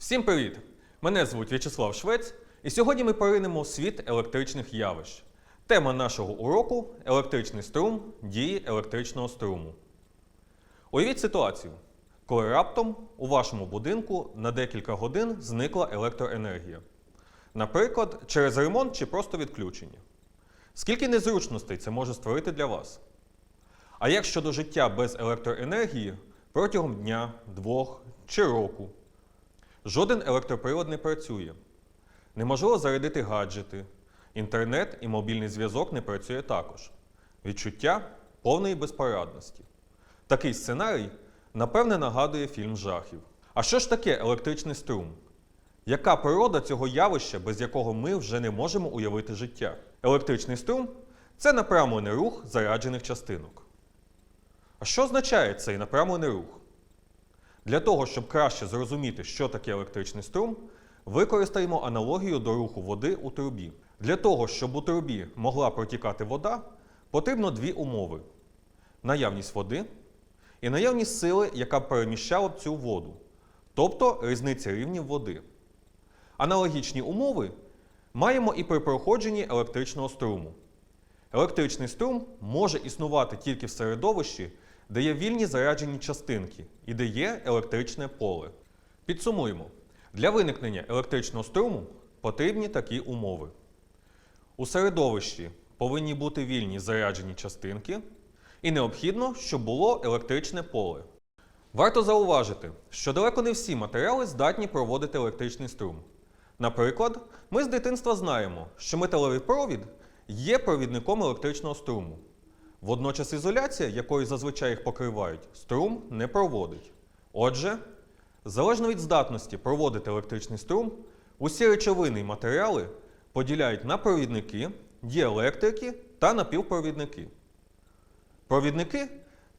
Всім привіт! Мене звуть В'ячеслав Швець, і сьогодні ми поринемо в світ електричних явищ. Тема нашого уроку електричний струм дії електричного струму. Уявіть ситуацію, коли раптом у вашому будинку на декілька годин зникла електроенергія. Наприклад, через ремонт чи просто відключення. Скільки незручностей це може створити для вас? А як щодо життя без електроенергії протягом дня, двох чи року? Жоден електроприлад не працює. Неможливо зарядити гаджети. Інтернет і мобільний зв'язок не працює також. Відчуття повної безпорадності. Такий сценарій, напевне, нагадує фільм жахів. А що ж таке електричний струм? Яка природа цього явища, без якого ми вже не можемо уявити життя? Електричний струм це напрямлений рух заряджених частинок. А що означає цей напрямлений рух? Для того, щоб краще зрозуміти, що таке електричний струм, використаємо аналогію до руху води у трубі. Для того, щоб у трубі могла протікати вода, потрібно дві умови: наявність води і наявність сили, яка переміщала б цю воду, тобто різниця рівнів води. Аналогічні умови маємо і при проходженні електричного струму. Електричний струм може існувати тільки в середовищі, де є вільні заряджені частинки і де є електричне поле. Підсумуємо: для виникнення електричного струму потрібні такі умови. У середовищі повинні бути вільні заряджені частинки, і необхідно, щоб було електричне поле. Варто зауважити, що далеко не всі матеріали здатні проводити електричний струм. Наприклад, ми з дитинства знаємо, що металевий провід є провідником електричного струму. Водночас ізоляція, якою зазвичай їх покривають, струм не проводить. Отже, залежно від здатності проводити електричний струм, усі речовини і матеріали поділяють на провідники, діелектрики та напівпровідники. Провідники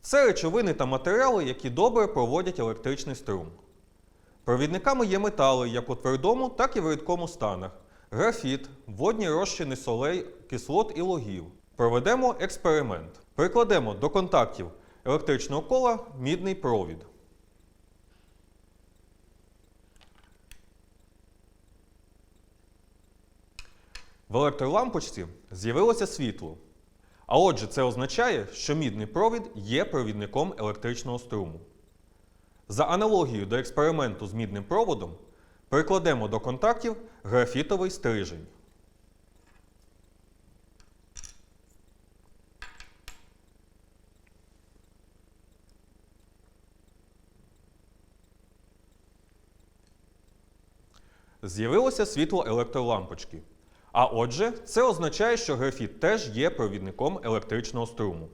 це речовини та матеріали, які добре проводять електричний струм. Провідниками є метали як у твердому, так і в рідкому станах, графіт, водні розчини солей, кислот і логів. Проведемо експеримент. Прикладемо до контактів електричного кола мідний провід. В електролампочці з'явилося світло. А отже, це означає, що мідний провід є провідником електричного струму. За аналогією до експерименту з мідним проводом, прикладемо до контактів графітовий стрижень. З'явилося світло електролампочки. А отже, це означає, що графіт теж є провідником електричного струму.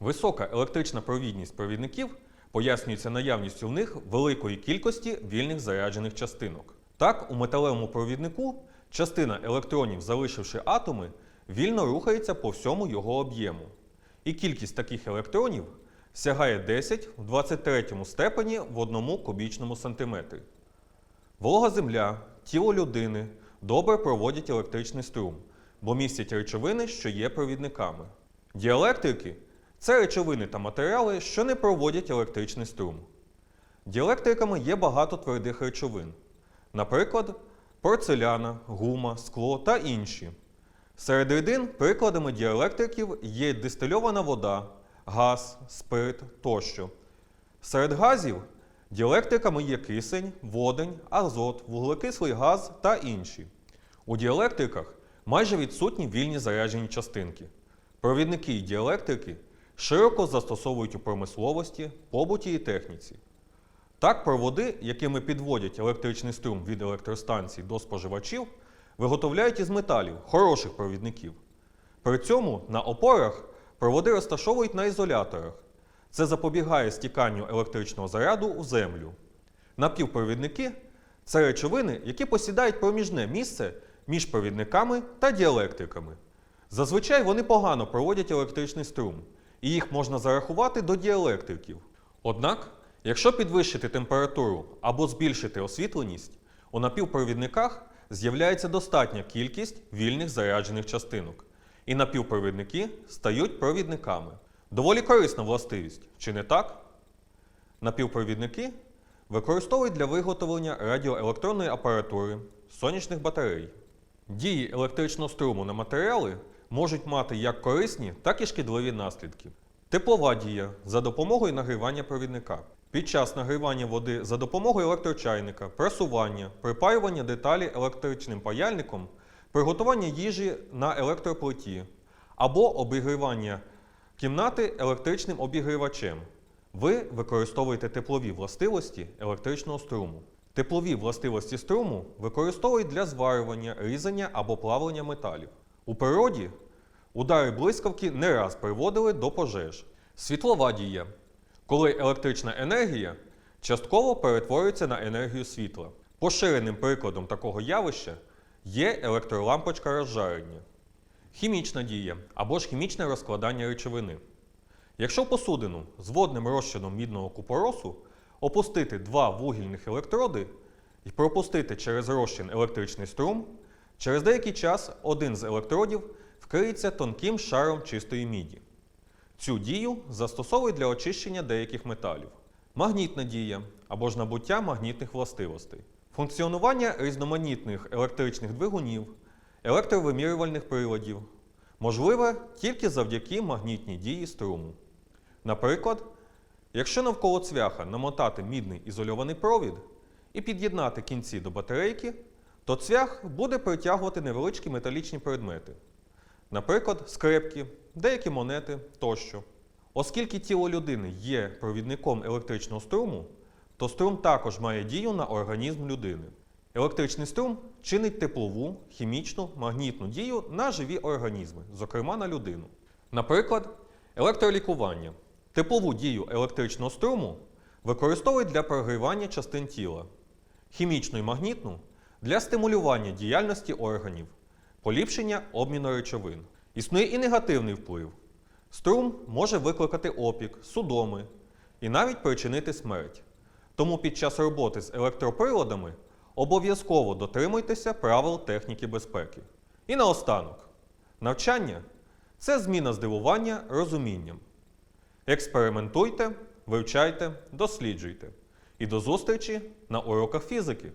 Висока електрична провідність провідників пояснюється наявністю в них великої кількості вільних заряджених частинок. Так, у металевому провіднику частина електронів, залишивши атоми, вільно рухається по всьому його об'єму. І кількість таких електронів сягає 10 в 23 степені в одному кубічному сантиметрі. Волога земля, тіло людини добре проводять електричний струм, бо містять речовини, що є провідниками. Діелектрики це речовини та матеріали, що не проводять електричний струм. Діелектриками є багато твердих речовин, наприклад, порцеляна, гума, скло та інші. Серед рідин прикладами діелектриків є дистильована вода, газ, спирт тощо. Серед газів діелектриками є кисень, водень, азот, вуглекислий газ та інші. У діелектриках майже відсутні вільні заряджені частинки. Провідники і діелектрики широко застосовують у промисловості, побуті і техніці. Так, проводи, якими підводять електричний струм від електростанцій до споживачів, виготовляють із металів, хороших провідників. При цьому на опорах проводи розташовують на ізоляторах. Це запобігає стіканню електричного заряду у землю. Напівпровідники це речовини, які посідають проміжне місце між провідниками та діелектриками. Зазвичай вони погано проводять електричний струм, і їх можна зарахувати до діелектриків. Однак, якщо підвищити температуру або збільшити освітленість, у напівпровідниках з'являється достатня кількість вільних заряджених частинок, і напівпровідники стають провідниками. Доволі корисна властивість, чи не так? Напівпровідники використовують для виготовлення радіоелектронної апаратури, сонячних батарей. Дії електричного струму на матеріали можуть мати як корисні, так і шкідливі наслідки. Теплова дія за допомогою нагрівання провідника. Під час нагрівання води за допомогою електрочайника, пресування, припаювання деталі електричним паяльником, приготування їжі на електроплиті або обігрівання кімнати електричним обігрівачем. Ви використовуєте теплові властивості електричного струму. Теплові властивості струму використовують для зварювання, різання або плавлення металів. У природі удари блискавки не раз приводили до пожеж. Світлова дія, коли електрична енергія частково перетворюється на енергію світла. Поширеним прикладом такого явища є електролампочка розжарення. Хімічна дія або ж хімічне розкладання речовини. Якщо посудину з водним розчином мідного купоросу опустити два вугільних електроди і пропустити через розчин електричний струм, через деякий час один з електродів вкриється тонким шаром чистої міді. Цю дію застосовують для очищення деяких металів. Магнітна дія або ж набуття магнітних властивостей. Функціонування різноманітних електричних двигунів, електровимірювальних приладів можливе тільки завдяки магнітній дії струму. Наприклад, якщо навколо цвяха намотати мідний ізольований провід і під'єднати кінці до батарейки, то цвях буде притягувати невеличкі металічні предмети, наприклад, скрепки, деякі монети тощо. Оскільки тіло людини є провідником електричного струму, то струм також має дію на організм людини. Електричний струм чинить теплову, хімічну, магнітну дію на живі організми, зокрема на людину. Наприклад, електролікування. Теплову дію електричного струму використовують для прогрівання частин тіла, хімічну і магнітну для стимулювання діяльності органів, поліпшення обміну речовин. Існує і негативний вплив. Струм може викликати опік, судоми і навіть причинити смерть. Тому під час роботи з електроприладами обов'язково дотримуйтеся правил техніки безпеки. І наостанок, навчання це зміна здивування розумінням. Експериментуйте, вивчайте, досліджуйте. І до зустрічі на уроках фізики!